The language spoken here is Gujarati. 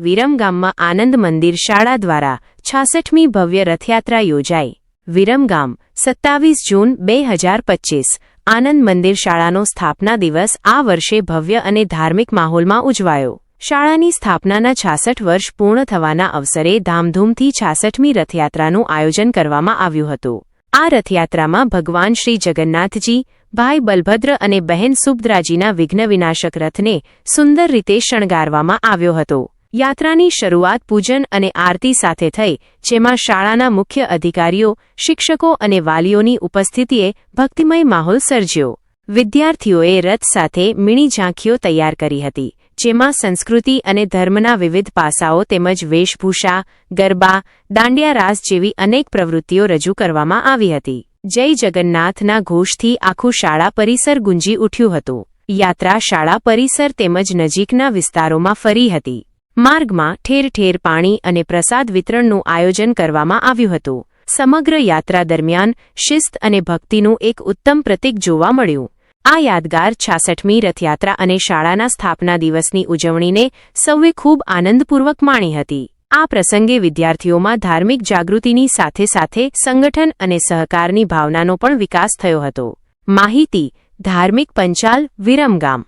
વિરમગામમાં આનંદ મંદિર શાળા દ્વારા છાસઠમી ભવ્ય રથયાત્રા યોજાઈ. વિરમગામ સત્તાવીસ જૂન બે હજાર પચ્ચીસ આનંદ મંદિર શાળાનો સ્થાપના દિવસ આ વર્ષે ભવ્ય અને ધાર્મિક માહોલમાં ઉજવાયો. શાળાની સ્થાપનાના છાસઠ વર્ષ પૂર્ણ થવાના અવસરે ધામધૂમથી છાસઠમી રથયાત્રાનું આયોજન કરવામાં આવ્યું હતું. આ રથયાત્રામાં ભગવાન શ્રી જગન્નાથજી, ભાઈ બલભદ્ર અને બહેન સુભદ્રાજીના વિઘ્ન વિનાશક રથને સુંદર રીતે શણગારવામાં આવ્યો હતો. યાત્રાની શરૂઆત પૂજન અને આરતી સાથે થઈ, જેમાં શાળાના મુખ્ય અધિકારીઓ, શિક્ષકો અને વાલીઓની ઉપસ્થિતિએ ભક્તિમય માહોલ સર્જ્યો. વિદ્યાર્થીઓએ રથ સાથે મીણી ઝાંખીઓ તૈયાર કરી હતી, જેમાં સંસ્કૃતિ અને ધર્મના વિવિધ પાસાઓ તેમજ વેશભૂષા, ગરબા દાંડિયા રાસ જેવી અનેક પ્રવૃત્તિઓ રજૂ કરવામાં આવી હતી. જય જગન્નાથના ઘોષથી આખું શાળા પરિસર ગુંજી ઉઠ્યું હતું. યાત્રા શાળા પરિસર તેમજ નજીકના વિસ્તારોમાં ફરી હતી. માર્ગમાં ઠેર ઠેર પાણી અને પ્રસાદ વિતરણનું આયોજન કરવામાં આવ્યું હતું. સમગ્ર યાત્રા દરમિયાન શિસ્ત અને ભક્તિનું એક ઉત્તમ પ્રતીક જોવા મળ્યું. આ યાદગાર છાસઠમી રથયાત્રા અને શાળાના સ્થાપના દિવસની ઉજવણીને સૌએ ખૂબ આનંદપૂર્વક માણી હતી. આ પ્રસંગે વિદ્યાર્થીઓમાં ધાર્મિક જાગૃતિની સાથે સાથે સંગઠન અને સહકારની ભાવનાનો પણ વિકાસ થયો હતો. માહિતી, ધાર્મિક પંચાલ, વિરમગામ.